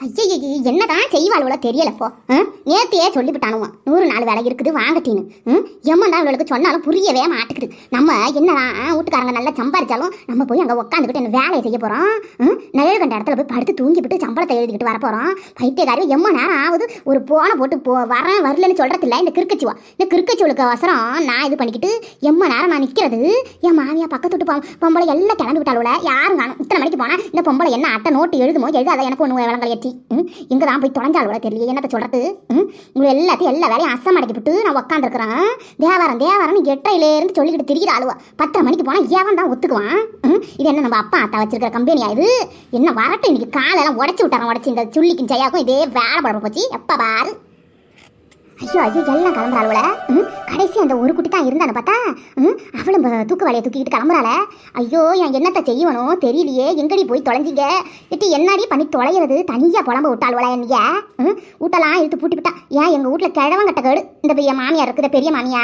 ஐயோ என்னதான் செய்வாளுவளோ தெரியலப்போ நேத்தியே சொல்லிவிட்டானுவான் நூறு நாள் வேலை இருக்குது வாங்கட்டின்னு. ம், இவளுக்கு சொன்னாலும் புரியவே மாட்டுக்குது நம்ம என்னதான் வீட்டுக்காரங்க நல்லா சம்பாரிச்சாலும் நம்ம போய் அங்கே உட்காந்துக்கிட்டு என்ன வேலையை செய்ய போகிறோம் நிழல் கண்ட இடத்துல போய் படுத்து தூங்கிவிட்டு சம்பளத்தை எழுதிக்கிட்டு வர போகிறோம் பைத்தியக்காரி எம்ம நேரம் ஆகுது ஒரு போனை போட்டு போ வரேன் வரலன்னு சொல்கிறது இல்லை இந்த கிறுக்கச்சிவா. இந்த கிறுக்கச்சிவளுக்கு அவசரம் நான் இது பண்ணிக்கிட்டு எம்ம நேரம் நான் நிற்கிறது என் மாமியா பக்கத்து விட்டு பொம்பளை எல்லாம் கிளம்பி விட்டாளுல யாரும் காணும். இத்தனை மணிக்கு போனால் இந்த பொம்பளை என்ன அட்டை நோட்டு எழுதுமோ எழுதாத? எனக்கு ஒன்று விளங்கலை எட்டி இங்கே தான் போய் தொலைஞ்சாளுவல தெரியல என்னத்தை சொல்கிறது உங்களை எல்லாத்தையும் எல்லா வேலையும் அசம் அடைக்கி விட்டு நான் உட்காந்துருக்குறேன் தேவாரம் தேவாரம்னு எட்டையிலேருந்து சொல்லிக்கிட்டு திரிகிற ஆளுவா. பத்தரை மணிக்கு போனால் ஏவன் தான் ஒத்துக்குவான். இது என்ன நம்ம அப்பா அத்தா வச்சிருக்கிற கம்பெனியா இது? என்ன வரட்டும் இன்னைக்கு காலெல்லாம் உடச்சி விட்டாரன் உடச்சி. இந்த சுள்ளிக்கும் ஜெயாக்கும் இதே வேலை படப்ப போச்சு. எப்போ பாரு. ஐயோ ஐயோ எல்லாம் கிளம்புறாளுவல கடைசி அந்த ஒரு குட்டி தான் இருந்தான்னு பார்த்தா? ம் அவளும் தூக்கு வலையை தூக்கிக்கிட்டு கிளம்புறாள. ஐயோ என் என்னத்தை செய்யணும்? தெரியலையே. எங்கடி போய் தொலைஞ்சிங்க? எட்டி என்னடி பண்ணி தொலைகிறது தனியாக புலம்ப விட்டாளுவல என்னைய? ம் வீட்டெல்லாம் இழுத்து பூட்டி விட்டா. ஏன் எங்கள் வீட்டில் கிழவன் கட்ட கேடு? இந்த பெரிய மாமியார் இருக்குது பெரிய மாமியா?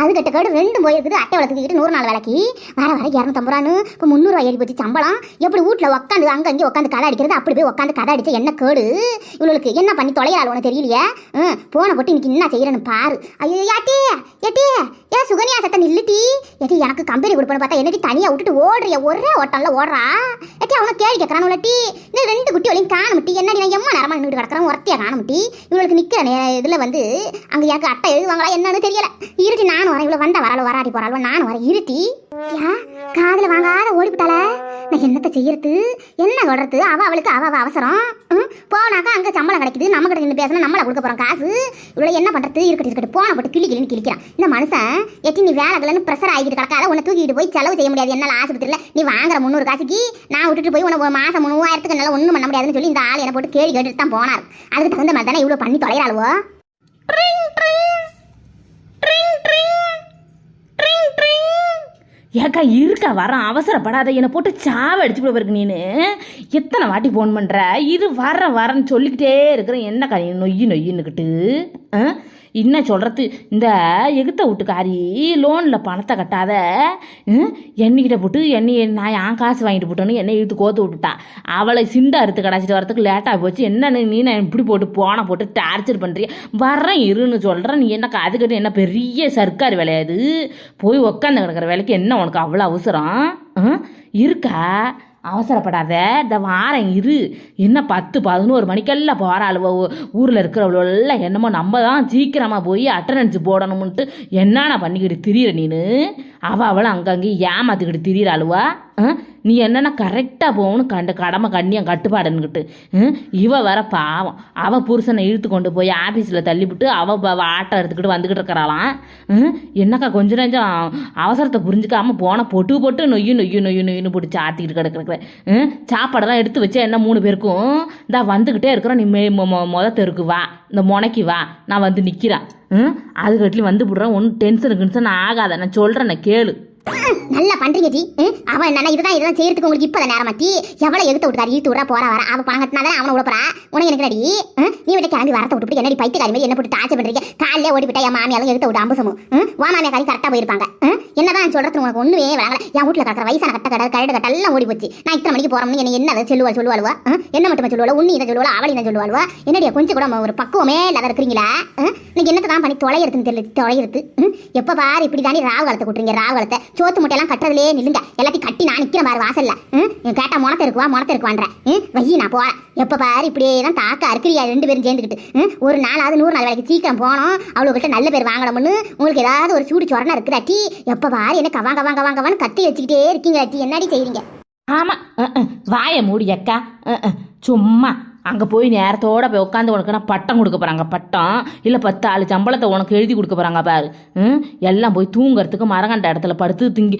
அது கட்ட கேடு ரெண்டும் போயிருக்குது அட்டை வளை நூறு நாள் வேலைக்கு வர வர இரநூத்தம்பது ரூபான்னு இப்போ முந்நூறுவா ஏறி போச்சு சம்பளம். எப்படி வீட்டில் உட்காந்து அங்கே அங்கே உட்காந்து கதை அடிக்கிறது? அப்படி போய் உட்காந்து கதை அடிச்சு என்ன கேடு? இவளுக்கு என்ன பண்ணி தொலைகிறாள் உனக்கு தெரியலையே போன போட்டு இன்னைக்கு என்ன செய்யறேன்னு பாரு. ஐயோ யாட்டே எட்டே ஏன் சுகன்யா சத்தம் நில்லுட்டி. ஏட்டி எனக்கு கம்பெனி கொடுப்பேன்னு பார்த்தா என்னடி தனியாக விட்டுட்டு ஓடுறிய? ஒரே ஓட்டம்ல ஓடுறா? எட்டி அவனை கேள்வி கேட்கறான் உள்ளட்டி இந்த ரெண்டு குட்டி வரையும் காணமுட்டி. என்னடி நான் எம்மா நேரமா நின்றுட்டு கிடக்குறேன் காண காணமுட்டி? இவங்களுக்கு நிற்கிற நே இதில் வந்து அங்கே எனக்கு அட்டை எழுதுவாங்களா என்னன்னு தெரியல. இருட்டி நானும் வரேன். இவ்வளோ வந்த வராளோ வராடி போறாளோ நானும் வரேன். இருட்டி. காதல வாங்காத ஓடிவிட்டால நான் என்னத்தை செய்யறது? என்ன சொல்றது? அவ அவளுக்கு அவ அவசரம். போனாக்கா அங்கே சம்பளம் கிடைக்குது. நம்ம கிட்ட நின்று பேசணும் நம்மளை கொடுக்க போகிறோம் காசு. இவ்வளோ என்ன பண்ணுறது இருக்கட்டும் இருக்கட்டும் போன போட்டு கிளி கிளின்னு கிளிக்கிறான் இந்த மனுஷன் எட்டி நீ வேலைகள்னு ப்ரெஷர் ஆகிட்டு கிடக்காத உன்னை தூக்கிட்டு போய் செலவு செய்ய முடியாது. என்னால் ஆஸ்பத்திரியில் நீ வாங்குற முந்நூறு காசுக்கு நான் விட்டுட்டு போய் உனக்கு ஒரு மாதம் மூவாயிரத்துக்கு என்னால் ஒன்றும் பண்ண முடியாதுன்னு சொல்லி இந்த ஆள் என்னை போட்டு கேள்வி கேட்டுட்டு தான் போனார். அதுக்கு தகுந்த மாதிரி தானே இவ்வளோ பண்ணி தொலைகிறாளுவோ ஏக்கா இருக்கா வரேன். அவசரப்படாத. என்னை போட்டு சாவை அடிச்சு போயிருக்கு நீனு. எத்தனை வாட்டி ஃபோன் பண்ணுற இது வர வரேன்னு சொல்லிக்கிட்டே இருக்கிறேன். என்னக்கா நீ நொய்யு நொய்யுன்னுக்கிட்டு ஆ? என்ன சொல்கிறது இந்த எகுத்த வீட்டுக்காரி லோனில் பணத்தை கட்டாத எண்ணிக்கிட்ட போட்டு எண்ணி நான் என் காசு வாங்கிட்டு போட்டோன்னு என்னை இழுத்து கோத்து விட்டுட்டா. அவளை சிண்டை அறுத்து கடாச்சிட்டு வரதுக்கு லேட்டாக போச்சு. என்னன்னு நீ நான் இப்படி போட்டு போனை போட்டு டார்ச்சர் பண்ணுறிய வரேன் இருன்னு சொல்கிறேன் நீ என்னக்கா அதுக்கிட்ட என்ன பெரிய சர்க்கார் வேலையாது போய் உக்காந்து கிடக்கிற வேலைக்கு என்ன உனக்கு அவ்வளோ அவசரம்? இருக்கா? அவசரப்படாத இந்த வாரம் இரு. என்ன பத்து பதினோரு மணிக்கெல்லாம் போகிற அழுவ ஊரில் இருக்கிறவளெல்லாம் என்னமோ நம்ம தான் சீக்கிரமாக போய் அட்டண்டன்ஸ் போடணும்ன்ட்டு என்னென்ன பண்ணிக்கிட்டு திரியிற நீனு? அவள் அவளை அங்கங்கே ஏமாத்திக்கிட்டு திரியிறாளுவா? ஆ? நீ என்னென்ன கரெக்டாக போகணும். கண்டு கடமை கண்ணியம் கட்டுப்பாடுன்னுக்கிட்டு ம்? இவ வர பாவம். அவள் புருஷனை இழுத்து கொண்டு போய் ஆஃபீஸில் தள்ளிவிட்டு அவள் ப- ஆட்டோ எடுத்துக்கிட்டு வந்துக்கிட்டு இருக்கிறாளாம். ம்? என்னக்கா கொஞ்சம் நஞ்சம் அவசரத்தை புரிஞ்சுக்காமல் போன பொட்டு பொட்டு நொய்யு நொய்யு நொய்யு நொய்யுன்னு பிடிச்சி ஆற்றிக்கிட்டு கிடக்குற ம்? சாப்பாடெல்லாம் எடுத்து வச்சா என்ன மூணு பேருக்கும்? இந்தா வந்துக்கிட்டே இருக்கிறோம் நீ மே மொ- மொ- மொத தெருக்கு வா. இந்த முனைக்கு வா. நான் வந்து நிற்கிறேன் ம்? அதுக்கட்டிலையும் வந்து விடுறேன் ஒன்றும் டென்ஷன் கின்ஷன் ஆகாத. நான் சொல்கிறேன் நான் கேளு. நல்லா பண்றீங்க டி ம், அவன் என்ன இதுதான் இதுதான் செய்யறதுக்கு உங்களுக்கு இப்பதான் நேரம் மாட்டி எவ்வளவு எடுத்து விட்டாரு இழுத்து விட்றா போற வர. அவ பணம் கட்டினா அவனை விடப்பறா உனக்கு எனக்கு அடி நீ விட்டு கிளம்பி வரத்தை விட்டு என்னடி பைத்தியக்காரி மாதிரி என்ன போட்டு டார்ச்சர் பண்றீங்க? காலையில ஓடி விட்டா என் மாமியாலும் எடுத்து விட்டு அம்பசமும் வா வா மாமியாக்காரி கரெக்டா போயிருப்பாங்க. என்னதான் சொல்றது உனக்கு ஒண்ணுமே வழங்கல என் வீட்டுல கிடக்கிற வயசான கட்ட கடை கரடு கட்ட எல்லாம் ஓடி போச்சு. நான் இத்தனை மணிக்கு போறோம்னு என்ன என்ன சொல்லுவா சொல்லுவாளுவா? என்ன மட்டுமே சொல்லுவாள்? உன்னி இதை சொல்லுவாள்? அவளி இதை சொல்லுவாளுவா? என்னடியா கொஞ்சம் கூட ஒரு பக்குவமே இல்லாத இருக்கிறீங்களா? ம், நீங்க என்னத்தை தான் பண்ணி தொலைகிறதுன்னு தெரியல தொலைகிறது ம், எப்ப பாரு இப்படி தாண்டி ராவு காலத்தை கூட்டுறீங்க ராவு காலத்தை. சோத்து முட்டையெல்லாம் கட்டுறதுலே நில்லுங்க. எல்லாத்தையும் கட்டி நான் நிற்கிறேன் பாரு வாசல்ல. ம், என் கேட்டா முனத்தை இருக்குவா முனத்தை இருக்குவான்றேன் வையி நான் போகிறேன் எப்போ பாரு இப்படியே தான் தாக்கா அறுக்கிறியா ரெண்டு பேரும் சேர்ந்துக்கிட்டு ம், ஒரு நாளாவது நூறு நாள் வேலைக்கு சீக்கிரம் போனோம். அவளுக்கிட்ட நல்ல பேர் வாங்கணும்னு உங்களுக்கு ஏதாவது ஒரு சூடு சொரணை இருக்குதா டீ? எப்போ பாரு என்ன கவாங்க வாங்க வாங்கவான்னு கத்தி வச்சுக்கிட்டே இருக்கீங்களா டீ? என்னடி செய்கிறீங்க ஆமாம் வாயை மூடி அக்கா. சும்மா. அங்கே போய் நேரத்தோட போய் உட்காந்து உனக்கு நான் பட்டம் கொடுக்க போகிறாங்க பட்டம்? இல்லை பத்து ஆள் சம்பளத்தை உனக்கு எழுதி கொடுக்க போகிறாங்க பாரு. ம்? எல்லாம் போய் தூங்குறதுக்கு மரங்கண்ட இடத்துல படுத்து திங்கி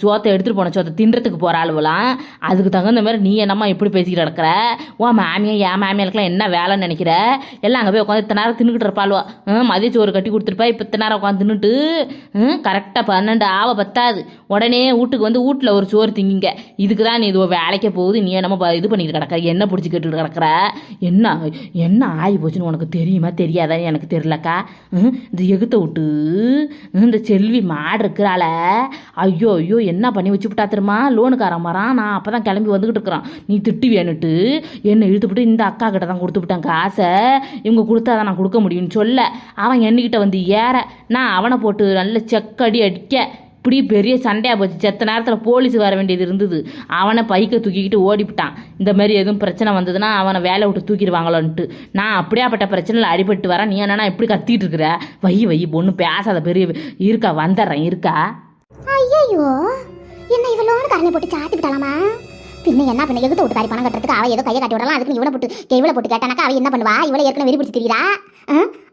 சோத்தை எடுத்துகிட்டு போன சோத்தை தின்றதுக்கு போகிற ஆளுவலாம் அதுக்கு தகுந்த மாதிரி நீ என்னம்மா எப்படி பேசிக்கிட்டு கிடக்குற? உன் மாமியா என் மாமியாருக்கெல்லாம் என்ன வேலைன்னு நினைக்கிற? எல்லாம் அங்கே போய் உட்காந்து இத்தனை நேரம் தின்னுக்கிட்டு இருப்பாளுவா ம்? மதிய சோறு கட்டி கொடுத்துருப்பா இப்போ இத்தனை நேரம் உட்காந்து தின்னுட்டு கரெக்டாக பன்னெண்டு ஆவ பத்தாது. உடனே வீட்டுக்கு வந்து வீட்டில் ஒரு சோறு திங்கிங்க. இதுக்கு தான் நீ இது வேலைக்கே போகுது. நீ என்னமோ இது பண்ணிக்கிட்டு கிடக்கிற. என்ன பிடிச்சி கேட்டுக்கிட்டு கிடக்குற? என்ன என்ன ஆகி போச்சுன்னு உனக்கு தெரியுமா தெரியாதா எனக்கு தெரிலக்கா ம், இந்த எகுத்த விட்டு இந்த செல்வி மாடு இருக்கிறாள. ஐயோ ஐயோ என்ன பண்ணி வச்சு விட்டா தெரியுமா? லோனுக்காரன் மரான் நான் அப்போ தான் கிளம்பி வந்துக்கிட்டு இருக்கிறான். நீ திட்டு வேணுட்டு என்னை இழுத்துப்பிட்டு இந்த அக்கா கிட்ட தான் கொடுத்து விட்டேன் காசை இவங்க கொடுத்தா தான் நான் கொடுக்க முடியும்னு சொல்ல. அவன் என்கிட்ட வந்து ஏற. நான் அவனை போட்டு நல்ல செக்கடி அடிக்க. இப்படி பெரிய சண்டையாக போச்சு. செத்த நேரத்தில் போலீஸ் வர வேண்டியது இருந்தது. அவனை பைக்கை தூக்கிக்கிட்டு ஓடிவிட்டான் இந்த மாதிரி எதுவும் பிரச்சனை வந்ததுன்னா அவனை வேலை விட்டு தூக்கிடுவாங்களோன்ட்டு நான் அப்படியாப்பட்ட பிரச்சனையில் அடிபட்டு வரேன். நீ என்னன்னா எப்படி கத்திட்டு இருக்கிற? வை வை பொண்ணு பேசாத பெரிய இருக்கா? வந்துடுறேன். இருக்கா? ஐயோ என்ன இவ்வளோன்னு கரணை போட்டு சாத்திட்டாலாமா பின்ன என்ன பண்ண எதுக்கு விட்டுக்காரி பணம் கட்டுறதுக்கு அவ ஏதோ கையை காட்டி விடலாம். அதுக்கு இவனை போட்டு இவளை போட்டு கேட்டானாக்கா அவ என்ன பண்ணுவா? இவ்வளோ ஏற்கனவே வெறி பிடிச்சி தெரியுதா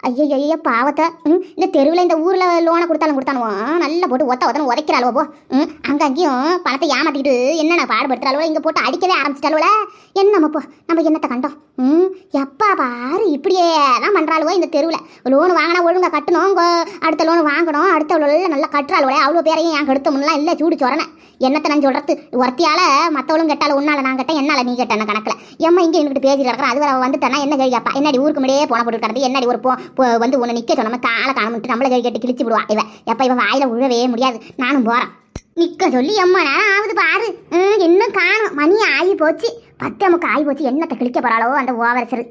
ஐயோ ஐயோ பாவத்தை. ம், இந்த தெருவில் இந்த ஊரில் லோனை கொடுத்தாலும் கொடுத்தானுவோ. நல்லா போட்டு ஒத்த ஒத்தனை உதைக்கிறாளுவோ போ. ம், அங்கங்கேயும் பணத்தை ஏமாத்திக்கிட்டு என்னென்ன பாடுபடுத்துறாளோ இங்கே போட்டு அடிக்கவே ஆரம்பிச்சிட்டாளுவல. என்னம்மா போ நம்ம என்னத்தை கண்டோம்? ம் எப்பா பாரு இப்படியே தான் பண்ணுறாளுவோ இந்த தெருவில். லோன் வாங்கினா ஒழுங்காக கட்டணும் அடுத்த லோன் வாங்கணும் அடுத்த லோனில் நல்லா கட்டுறாளுவே அவ்வளோ பேரையும் என் கெடுத்த முன்னெல்லாம் இல்லை சூடு சொரணை. என்னத்தை நான் சொல்கிறது ஒருத்தியால் மற்றவளும் கெட்டாலும் உன்னால நான் கட்டேன் என்னால நீ கட்டன கணக்கில். எம்மா இங்கே என்கிட்ட பேசிட்டு கிடக்கிறேன் அது வேற வந்துட்டேன்னா என்ன கேப்பா என்னடி ஊருக்கு முடியே போன போட்டு கிடந்து என்னடி ஒரு போ வந்து உன்னை நிற்க சொன்ன காலை காணமுட்டு நம்மளை கேள்வி கேட்டு கிழிச்சு விடுவா இவன் எப்போ இவன் வாயில் விழவே முடியாது. நானும் போகிறேன் நிற்க சொல்லி எம்மா நேரம் ஆகுது பாரு. ம், இன்னும் காணும். மணி ஆகி போச்சு. அத்தமுக்கு ஆய் போச்சு என்னத்தை கிழிக்க போறாளோ அந்த ஓவரசரு.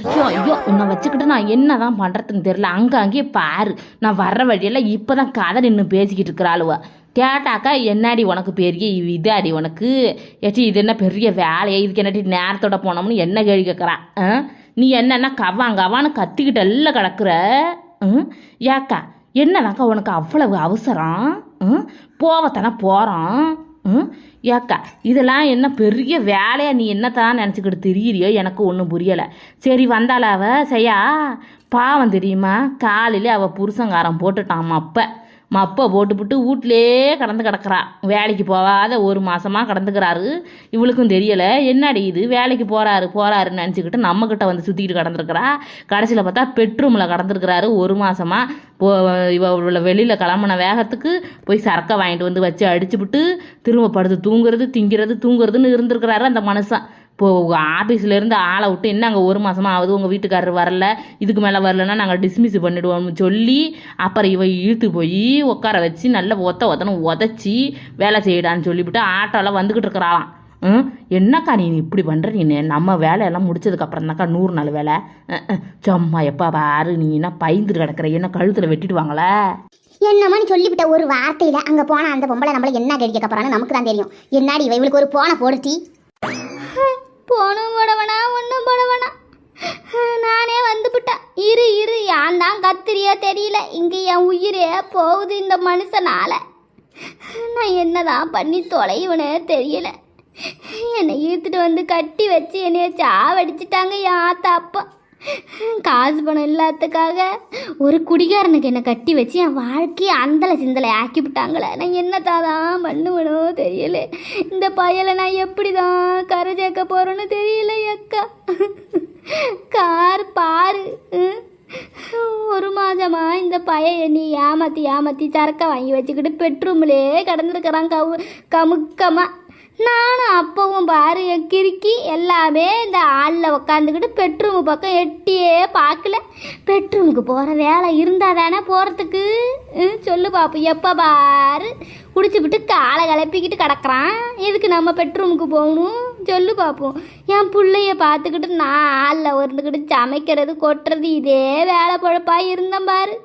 ஐயோ ஐயோ உன்னை வச்சுக்கிட்டு நான் என்ன தான் பண்ணுறதுன்னு தெரில அங்கே அங்கேயே பாரு. நான் வர்ற வழியெல்லாம் இப்போ தான் கதை நின்று பேசிக்கிட்டு இருக்கிறாளுவா. கேட்டாக்கா என்னடி உனக்கு பெரிய இதாடி உனக்கு? ஏச்சி இது என்ன பெரிய வேலையை? இதுக்கு என்னடி நேரத்தோட போனோம்னு என்ன கேள்வி கேட்குறா ஆ? நீ என்னென்ன கவாங்க கவான்னு கத்திக்கிட்டு எல்லாம் கிடக்குற? ம்? ஏக்கா என்னதாக்கா உனக்கு அவ்வளவு அவசரம்? ம்? போவத்தானே போகிறோம் ம்? ஏக்கா இதெல்லாம் என்ன பெரிய வேலையை? நீ என்னத்தான் நினச்சிக்கிட்டு திரியிறியோ? எனக்கு ஒன்றும் புரியலை. சரி வந்தாள அவ? செய்யா பாவம் தெரியுமா? காலையில் அவள் புருஷங்காரன் போட்டுட்டான் அப்போ. மப்பை போட்டுப்புட்டு வீட்லே கடந்து கிடக்கிறா. வேலைக்கு போகாத ஒரு மாதமாக கடந்துக்கிறாரு. இவளுக்கும் தெரியலை. என்னடி இது? வேலைக்கு போகிறாரு போகிறாருன்னு நினச்சிக்கிட்டு நம்மக்கிட்ட வந்து சுற்றிக்கிட்டு கடந்துருக்கிறா. கடைசியில் பார்த்தா பெட்ரூமில் கடந்துருக்கிறாரு ஒரு மாதமாக போ இவ வெளியில் கிளம்புன வேகத்துக்கு போய் சரக்கை வாங்கிட்டு வந்து வச்சு அடிச்சுப்புட்டு திரும்ப படுத்து தூங்குறது திங்கிறது தூங்குறதுன்னு இருந்திருக்கிறாரு அந்த மனுஷன். இப்போது ஆஃபீஸில் இருந்து ஆளை விட்டு என்ன அங்கே ஒரு மாதமாக ஆகுது? உங்கள் வீட்டுக்காரர் வரல. இதுக்கு மேலே வரலன்னா நாங்கள் டிஸ்மிஸ் பண்ணிவிடுவோம்னு சொல்லி அப்புறம் இவ இழுத்து போய் உட்கார வச்சு நல்லா ஒத்த ஒத்தனை உதச்சி வேலை செய்யடான்னு சொல்லிவிட்டு ஆட்டோலாம் வந்துக்கிட்டு இருக்கிறாளாம். ம்? என்னக்கா நீ இப்படி பண்ணுற நீ நம்ம வேலையெல்லாம் முடிச்சதுக்கப்புறம் தான்க்கா நூறு நாள் வேலை. சும்மா எப்பா பாரு நீ என்ன பயந்துட்டு கிடக்குற? என்ன கழுத்தில் வெட்டிடுவாங்களே என்னம்மா நீ சொல்லிவிட்ட ஒரு வார்த்தையில் அங்கே போனால் அந்த பொம்பளை நம்மளை என்ன கேட்க போகிறான்னு நமக்கு தான் தெரியும். என்னடி இவ? இவளுக்கு ஒரு போனை போடுத்தி. போனும் போடவனா ஒன்றும் போடவனா. நானே வந்துவிட்டேன் இரு இரு யான் தான் கத்திரியோ தெரியல. இங்கே என் உயிரே போகுது இந்த மனுஷனால். நான் என்னதான் பண்ணி தொலைவனே தெரியல. என்னை இழுத்துட்டு வந்து கட்டி வச்சு என்னைய சாவடிச்சிட்டாங்க என் ஆத்தா அப்பா. காசு பணம் இல்லாததுக்காக ஒரு குடிகாரனுக்கு என்னை கட்டி வச்சு என் வாழ்க்கையை அந்தலை சிந்தலை ஆக்கி விட்டாங்களே நான் என்னத்தாதான் பண்ணுவனோ தெரியல. இந்த பயலை நான் எப்படி தான் கரை சேர்க்க போகிறேன்னு தெரியல அக்கா. கார் பாரு. ஒரு மாதமா இந்த பையன் என்னை ஏமாற்றி ஏமாற்றி சரக்கை வாங்கி வச்சுக்கிட்டு பெட்ரூம்லேயே கிடந்துருக்கிறான் கவு கமுக்கமாக நானும் அப்பவும் பாரு என் கிறுக்கி எல்லாமே இந்த ஆளில் உக்காந்துக்கிட்டு பெட்ரூமு பக்கம் எட்டியே பார்க்கல. பெட்ரூமுக்கு போகிற வேலை இருந்தால் தானே போகிறதுக்கு சொல்லு பாப்பு எப்போ பாரு? குடிச்சுப்புட்டு காலை கிளப்பிக்கிட்டு கிடக்குறான். எதுக்கு நம்ம பெட்ரூமுக்கு போகணும்? சொல்லு பார்ப்போம் என் பிள்ளைய பார்த்துக்கிட்டு நான் ஆளில் இருந்துக்கிட்டு சமைக்கிறது கொட்டுறது இதே வேலை பொழப்பா இருந்தேன் பாரு.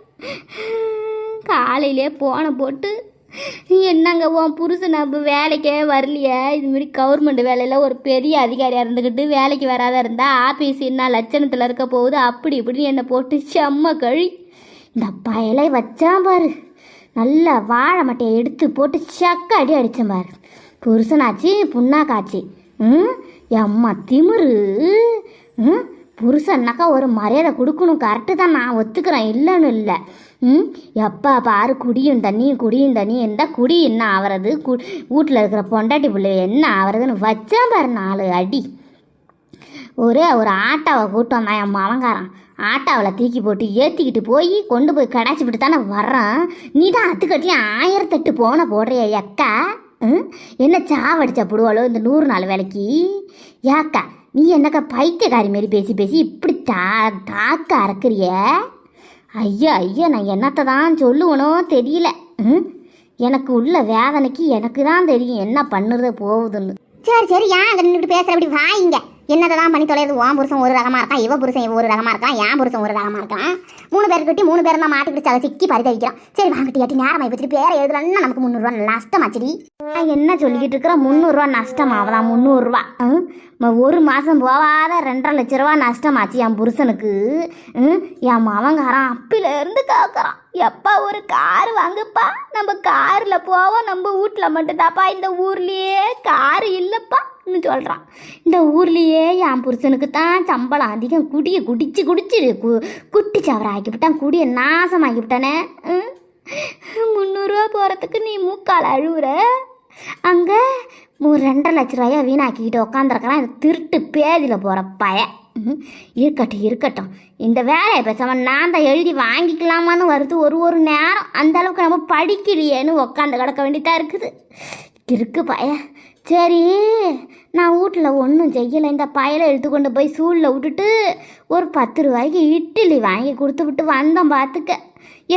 காலையிலே போனை போட்டு என்னங்க உன் புருஷன் அப்போ வேலைக்கே வரலையே. இதுமாரி கவர்மெண்ட் வேலையில் ஒரு பெரிய அதிகாரியாக இருந்துக்கிட்டு வேலைக்கு வராத இருந்தால் ஆஃபீஸ் என்ன லட்சணத்தில் இருக்க போகுது அப்படி இப்படின்னு என்னை போட்டு செம்ம கழி. இந்த பயலை வச்சான் பாரு. நல்லா வாழை மட்டையை எடுத்து போட்டு சக்க அடி அடித்தேன் பாரு. புருஷனாச்சு புண்ணாக்காச்சு. ம்? எம்மா திமிரு. ம்? புருஷன்னாக்கா ஒரு மரியாதை கொடுக்கணும் கரெக்டு தான். நான் ஒத்துக்கிறேன் இல்லைன்னு இல்லை. ம்? எப்பா பாரு குடியும் தண்ணியும் குடியும் தண்ணியும். இருந்தால் குடி என்ன ஆவறது? கு வீட்டில் இருக்கிற பொண்டாட்டி பிள்ளை என்ன ஆவறதுன்னு வச்சான் பாரு நாலு அடி. ஒரே ஒரு ஆட்டாவை கூட்டம் என் மவங்காரன் ஆட்டாவில் தூக்கி போட்டு ஏற்றிக்கிட்டு போய் கொண்டு போய் கடாச்சிப்பிட்டு தானே வர்றேன். நீ தான் அத்துக்கட்டிலையும் ஆயிரத்தெட்டு போன போடுறிய எக்கா ம்? என்ன சாவடிச்சா போடுவாளோ இந்த நூறு நாள் வேலைக்கு? ஏக்கா நீ என்னக்கா பைத்தியக்காரி மாரி பேசி பேசி இப்படி தா தாக்க அறக்குறிய? ஐயா ஐயா நான் என்னத்தை தான் சொல்லுவனோ தெரியல. ம்? எனக்கு உள்ள வேதனைக்கு எனக்கு தான் தெரியும் என்ன பண்ணுறது போகுதுன்னு. சரி சரி ஏன் அங்கே நின்றுட்டு பேசுற? அப்படி வாங்க என்னதான் பண்ணி தொலைது உன் புருஷன் ஒரு ரகமாக இருக்கான் இவ புருஷன் இவ ஒரு ரகமாக இருக்கான் என் புருஷன் ஒரு ரகமாக இருக்கான். மூணு பேர் கட்டி மூணு பேர் தான் மாட்டிக்கிட்டு அதை சிக்கி பரிதவிக்கிறான் சரி வாங்கிட்டு ஏட்டி நேரம் வச்சுட்டு பேரை எழுதலன்னா நமக்கு முந்நூறுரூவா நஷ்டமாச்சுடி. நான் என்ன சொல்லிக்கிட்டு இருக்கிற? முந்நூறுரூவா நஷ்டம்? ஆகலாம் முந்நூறுரூவா ஒரு மாதம் போகாத ரெண்டரை லட்ச ரூபா நஷ்டமாச்சு என் புருஷனுக்கு. என் மவங்காரன் அப்பிலேருந்து கேட்குறான் எப்பா ஒரு கார் வாங்குப்பா? நம்ம காரில் போவோம் நம்ம வீட்டில் மட்டும்தாப்பா. இந்த ஊர்லேயே கார் இல்லைப்பான்னு சொல்கிறான் இந்த ஊர்லேயே என் புருஷனுக்கு தான் சம்பளம் அதிகம். குடியை குடிச்சு குடிச்சு கு குட்டி சவரை ஆக்கிவிட்டான். குடியை நாசமாக்கி விட்டானே ம்? முந்நூறுரூவா போகிறதுக்கு நீ மூக்கால் அழுவுற? அங்கே ரெண்டரை லட்ச ரூபாயா வீணாக்கிக்கிட்டு உக்காந்துருக்கலாம் இந்த திருட்டு பேதியில் போகிற பய. ம், இருக்கட்டும் இருக்கட்டும். இந்த வேலையை பேசாமல் நான் தான் எழுதி வாங்கிக்கலாமான்னு வருது ஒரு ஒரு நேரம். அந்த அளவுக்கு நம்ம படிக்கலையேன்னு உக்காந்து கிடக்க வேண்டியதாக இருக்குது. இருக்கு பய. சரி நான் வீட்டில் ஒன்றும் செய்யலை. இந்த பயலை எடுத்து கொண்டு போய் சூழில் விட்டுட்டு ஒரு பத்து ரூபாய்க்கு இட்லி வாங்கி கொடுத்து விட்டு வந்தோம் பார்த்துக்க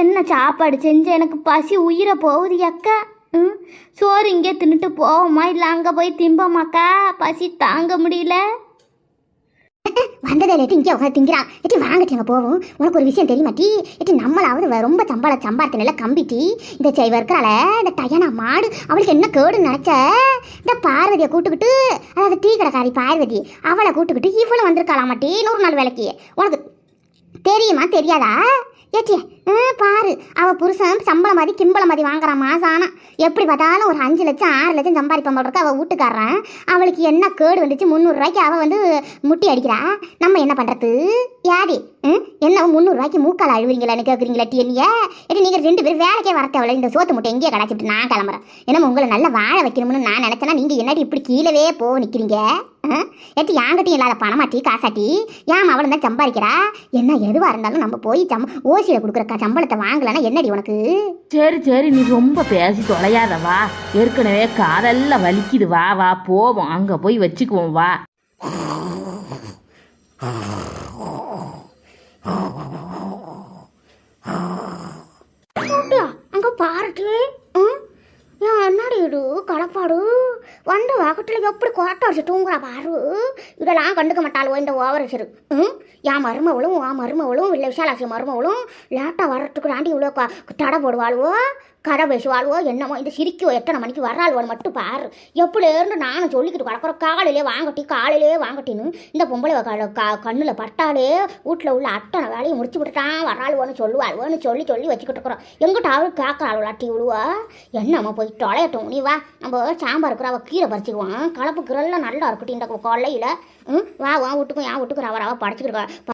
என்ன சாப்பாடு செஞ்ச எனக்கு பசி உயிரை போகுது அக்கா. ம் சோறு இங்கே தின்னுட்டு போவோமா? இல்லை அங்கே போய் திம்போமாக்கா? பசி தாங்க முடியல. வந்ததே லேட்டு இங்கே உட்காந்து திங்கிறான் எட்டி வாங்கிட்டு அங்கே போவோம். உனக்கு ஒரு விஷயம் தெரியுமாட்டி எட்டி நம்மளாவது வ- ரொம்ப சம்பள கம்பி கம்பிட்டி இந்த செய்வ இருக்கிறாள இந்த டயனா மாடு. அவளுக்கு என்ன கேடுன்னு நினச்ச? இந்த பார்வதியை கூட்டுக்கிட்டு அதாவது டீ கடைக்காரி பார்வதி அவளை கூட்டுக்கிட்டு இவ்வளோ வந்திருக்காளாமாட்டி நூறு நாள் வேலைக்கு உனக்கு தெரியுமா தெரியாதா? ஏச்சி பாரு. அவ புருஷன் சம்பளம் மாதிரி கிம்பளம் மாதிரி வாங்குறான் மாதம் ஆனால் எப்படி பார்த்தாலும் ஒரு அஞ்சு லட்சம் ஆறு லட்சம் சம்பாதிப்பான் போல இருக்கு. வீட்டுக்காரன். அவளுக்கு என்ன கேடு வந்துச்சு? முந்நூறுரூவாய்க்கு அவள் வந்து முட்டி அடிக்கிறா. நம்ம என்ன பண்ணுறது யாடி என்ன முந்நூறுரூவாய்க்கு மூக்கால் அழுவுறீங்களான்னு கேட்குறீங்களா டி என்னைய ஏடி நீங்கள் ரெண்டு பேரும் வேலைக்கே வர தேவையில்ல இந்த சோத்து முட்டை எங்கேயே கிடச்சிட்டு நான் கிளம்புறேன். ஏன்னா உங்களை நல்லா வாழ வைக்கணும்னு நான் நினச்சேன்னா நீங்கள் என்னடி இப்படி கீழவே போக நிற்கிறீங்க ஏட்டி யாங்கிட்டையும் இல்லாத பணமாட்டி காசாட்டி. ஏன் அவளும் தான் சம்பாதிக்கிறா? என்ன எதுவாக இருந்தாலும் நம்ம போய் சம் ஓசியில் கொடுக்குற க- சம்பளத்தை வாங்கலைன்னா என்னடி உனக்கு? சரி சரி நீ ரொம்ப பேசி தொலையாத வா. ஏற்கனவே காதெல்லாம் வலிக்குது வா வா போவோம். அங்கே போய் வச்சுக்குவோம் வா. அங்கே பாருட்டு. என்னடி இது? கலப்பாடு வாக்கத்தில் எப்படி கோட்டை வச்சு தூங்குறா பாரு. இதெல்லாம் கண்டுக்க மாட்டாள் இந்த ஓவர் சிறு ம்? என் மருமவளும் உன் மருமவளும் இல்லை விஷாலாட்சி மருமவளும் லேட்டாக வர்றதுக்கு ராண்டி இவ்வளோ தடை போடுவாளுவோ? கரை பேசுவாளுவோ என்னமோ இந்த சிரிக்கோ எத்தனை மணிக்கு வர்றாளுவோன்னு மட்டும் பாரு. எப்படி இருந்து நானும் சொல்லிக்கிட்டு வளர்க்குறோம் காலையிலே வாங்கட்டி காலையிலே வாங்கட்டின்னு இந்த பொம்பளை க கண்ணில் பட்டாலே வீட்டில் உள்ள அத்தனை வேலையை முடிச்சு விட்டுட்டான் வர்றாளுவோன்னு சொல்லுவாளுவோன்னு சொல்லி சொல்லி வச்சுக்கிட்டு இருக்கிறோம். எங்கிட்ட அவள் கேட்கறாளுவலாட்டி விழுவா என்னம்மா போய் தொலையட்டும் நீ வா. நம்ம சாம்பார் இருக்கிற அவள் கீரை பறிச்சுக்குவான். கலப்பு கீரெல்லாம் நல்லா இருக்கட்டும் இந்த கொள்ளையில் ம் வா வா வீட்டுக்கும் என் வீட்டுக்கும் ரவ ரவ படைச்சிக்கிட்டு